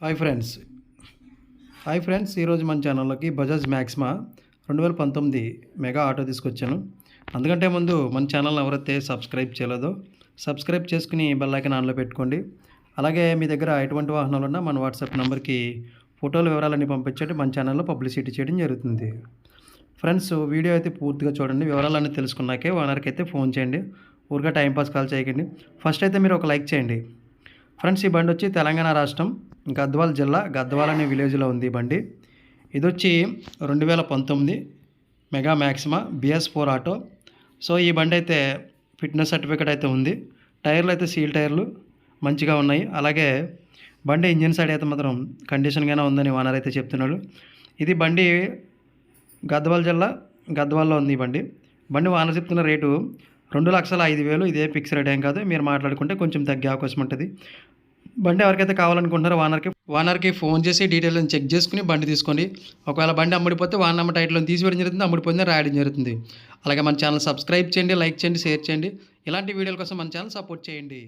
Hi friends. Hi friends ఈరోజు మన ఛానల్లోకి బజాజ్ మ్యాక్స్మా రెండు వేల పంతొమ్మిది మెగా ఆటో తీసుకొచ్చాను. అందుకంటే ముందు మన ఛానల్ని ఎవరైతే సబ్స్క్రైబ్ చేయలేదో సబ్స్క్రైబ్ చేసుకుని బెల్లైకన్ ఆన్లో పెట్టుకోండి. అలాగే మీ దగ్గర ఎటువంటి వాహనాలు ఉన్నా మన వాట్సాప్ నెంబర్కి ఫోటోలు వివరాలన్నీ పంపించండి మన ఛానల్లో పబ్లిసిటీ చేయడం జరుగుతుంది. ఫ్రెండ్స్ వీడియో అయితే పూర్తిగా చూడండి. వివరాలన్నీ తెలుసుకున్నాకే ఓనర్కి అయితే ఫోన్ చేయండి. ఊరిగా టైంపాస్ కాల్ చేయకండి. ఫస్ట్ అయితే మీరు ఒక లైక్ చేయండి. ఫ్రెండ్స్ ఈ బండి వచ్చి తెలంగాణ రాష్ట్రం గద్వాల్ జిల్లా గద్వాల్ అనే విలేజ్లో ఉంది బండి. ఇది వచ్చి రెండు వేల పంతొమ్మిది Mega Maxima BS four auto. So ఈ బండి అయితే ఫిట్నెస్ సర్టిఫికేట్ అయితే ఉంది. టైర్లు అయితే సీల్ టైర్లు మంచిగా ఉన్నాయి. అలాగే బండి ఇంజిన్ సైడ్ అయితే మాత్రం కండిషన్గానే ఉందని ఓనర్ అయితే చెప్తున్నాడు. ఇది బండి గద్వాల్ జిల్లా గద్వాల్లో ఉంది ఈ బండి. బండి ఓనర్ చెప్తున్న రేటు రెండు లక్షల ఐదు వేలు. ఇదే ఫిక్స్ రేట్ ఏం కాదు. మీరు మాట్లాడుకుంటే కొంచెం తగ్గే అవకాశం ఉంటుంది. బండి ఎవరికైతే కావాలనుకుంటున్నారో వానర్కి వానర్కి ఫోన్ చేసి డీటెయిల్ని చెక్ చేసుకుని బండి తీసుకోండి. ఒకవేళ బండి అమ్ముడిపోతే వాన్ నెంబర్ టైట్లో తీసివేయడం జరుగుతుంది అమ్ముడిపోయింది రాయడం జరుగుతుంది. అలాగే మన ఛానల్ సబ్స్క్రైబ్ చేయండి లైక్ చేయండి షేర్ చేయండి. ఇలాంటి వీడియోల కోసం మన ఛానల్ సపోర్ట్ చేయండి.